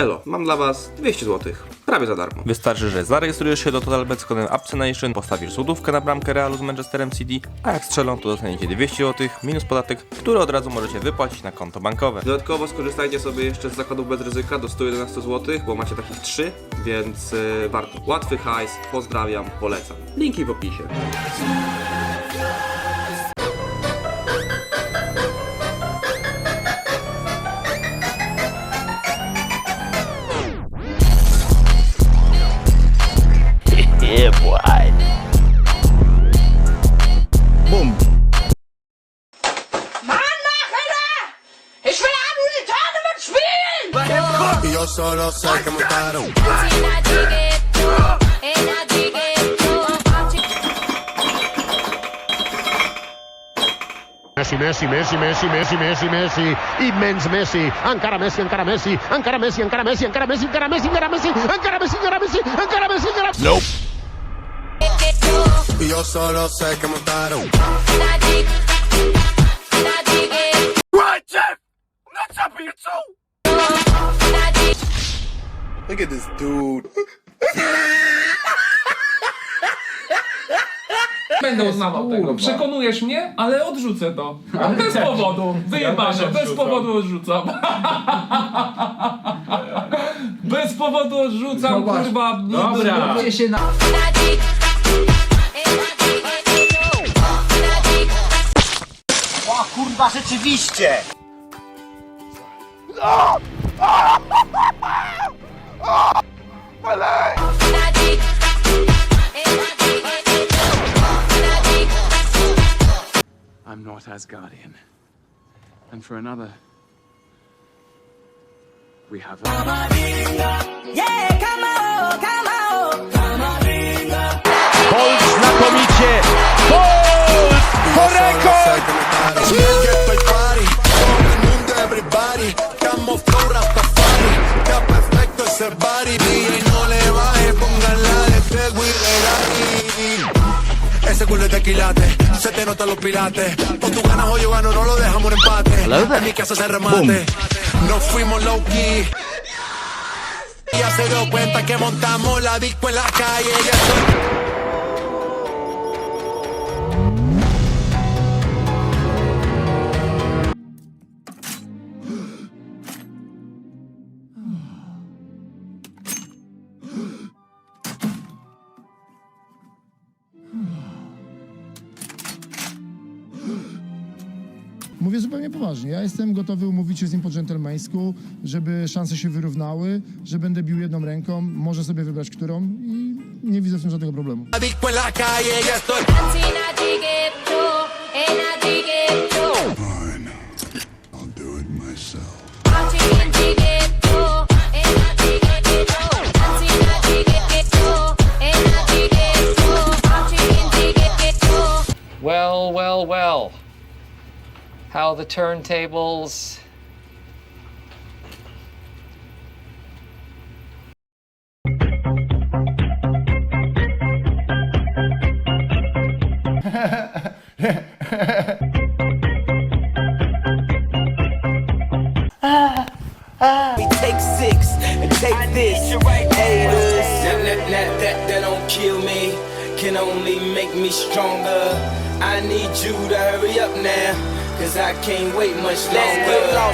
Elo, mam dla was 200 zł, prawie za darmo. Wystarczy, że zarejestrujesz się do Totalbet z kodem Apcenation, postawisz złotówkę na bramkę Realu z Manchesterem City, a jak strzelą, to dostaniecie 200 zł minus podatek, który od razu możecie wypłacić na konto bankowe. Dodatkowo skorzystajcie sobie jeszcze z zakładów bez ryzyka do 111 zł, bo macie takich 3, więc yy, warto. Łatwy hajs, pozdrawiam, polecam. Linki w opisie. Y yo solo sé que montaron. Messi, Messi, Messi, Messi, Messi, Messi, Messi, immens Messi, encara Messi, encara Messi, encara Messi, encara Messi, encara Messi, encara Messi, encara Messi, encara Messi, encara Messi, encara Messi, encara Messi. Y yo solo sé que montaron. Look at this dude. Będę uznawał tego. Przekonujesz mnie, ale odrzucę to. Bez powodu. Wyjebane. Bez powodu odrzucam. Bez powodu odrzucam, kurwa. Dobra. Kurwa, rzeczywiście! I'm not Asgardian. And for another, we have a... Yeah, come on, come on! Everybody, come on, got. Ese culo es de quilate, se te notan los pilates. O tú ganas o yo gano, no lo dejamos en empate. En mi casa se remate. Nos fuimos low key. Ya se dio cuenta que montamos la disco en la calle. Ya Mówię zupełnie poważnie. Ja jestem gotowy umówić się z nim po dżentelmeńsku, żeby szanse się wyrównały, że będę bił jedną ręką, może sobie wybrać którą i nie widzę w tym żadnego problemu. Well, well, well. How the turntables. We Take six and take this. Haters. That, that, that, that, that don't kill me, can only make me stronger. I need you to hurry up now, cause I can't wait much longer.